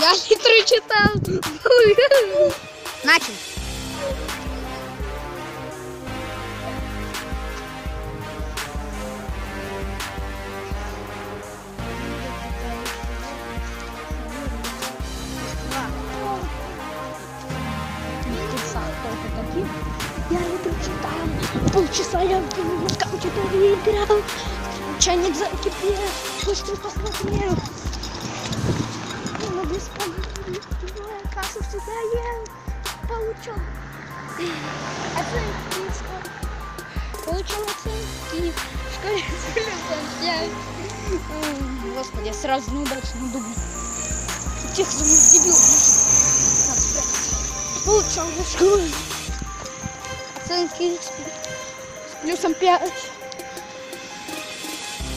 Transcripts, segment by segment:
палітру читав. Начал. Я это читал. Полчаса я в компьютере играл. Чайник закипел. Пусть посмотрел. Ел. Получил. Оценки? Получил оценки. В школе Господи, я сразу неудачно думаю. Тех зумов дебил. Получил в школе. Оценки с плюсом пять.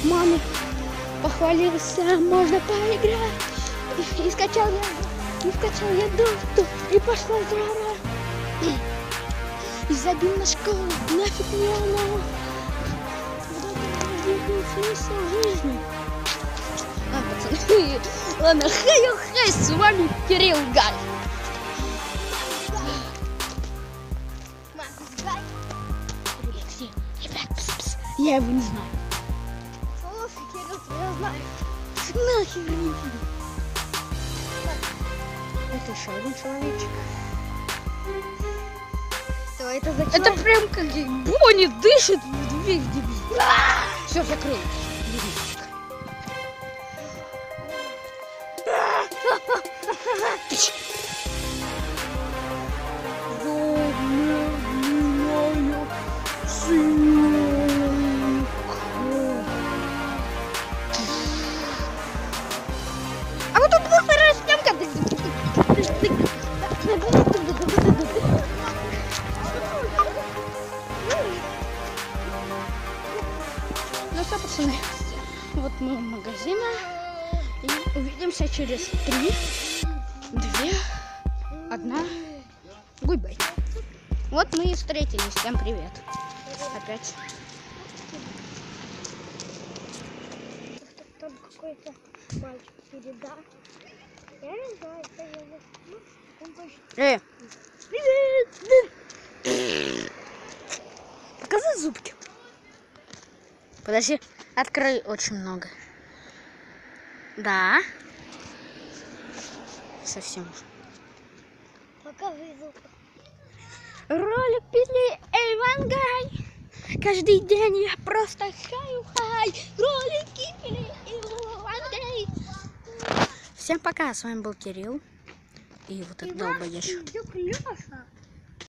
Маме похвалился, можно поиграть. И, скачал я, и скачал я доту, и пошла жара. И забил на школу, нафиг мне единственный смысл жизни. Ладно, пацаны, ладно, хей, с вами Кирилл Гай. Я его не знаю. Слушай, Кирилл, я знаю. Нахер не. Это еще один человечек. Что это за Это человек? прям как Бонни дышит в дверь дебил. Все, закрыл. Дебильчик. Вот мы в магазине. И увидимся через три, две, одна. Гудбай. Вот мы и встретились. Всем привет. Опять. Там какой-то мальчик переда. Я не знаю, это его. Ну, он. Э. Покажи зубки. Подожди, открой очень много. Да. Совсем. Покажи зуб. Ролик пили Ивангай. Каждый день я просто хаю-хай. Ролики пили Ивангай. Всем пока, с вами был Кирилл. И вот этот долбоящий.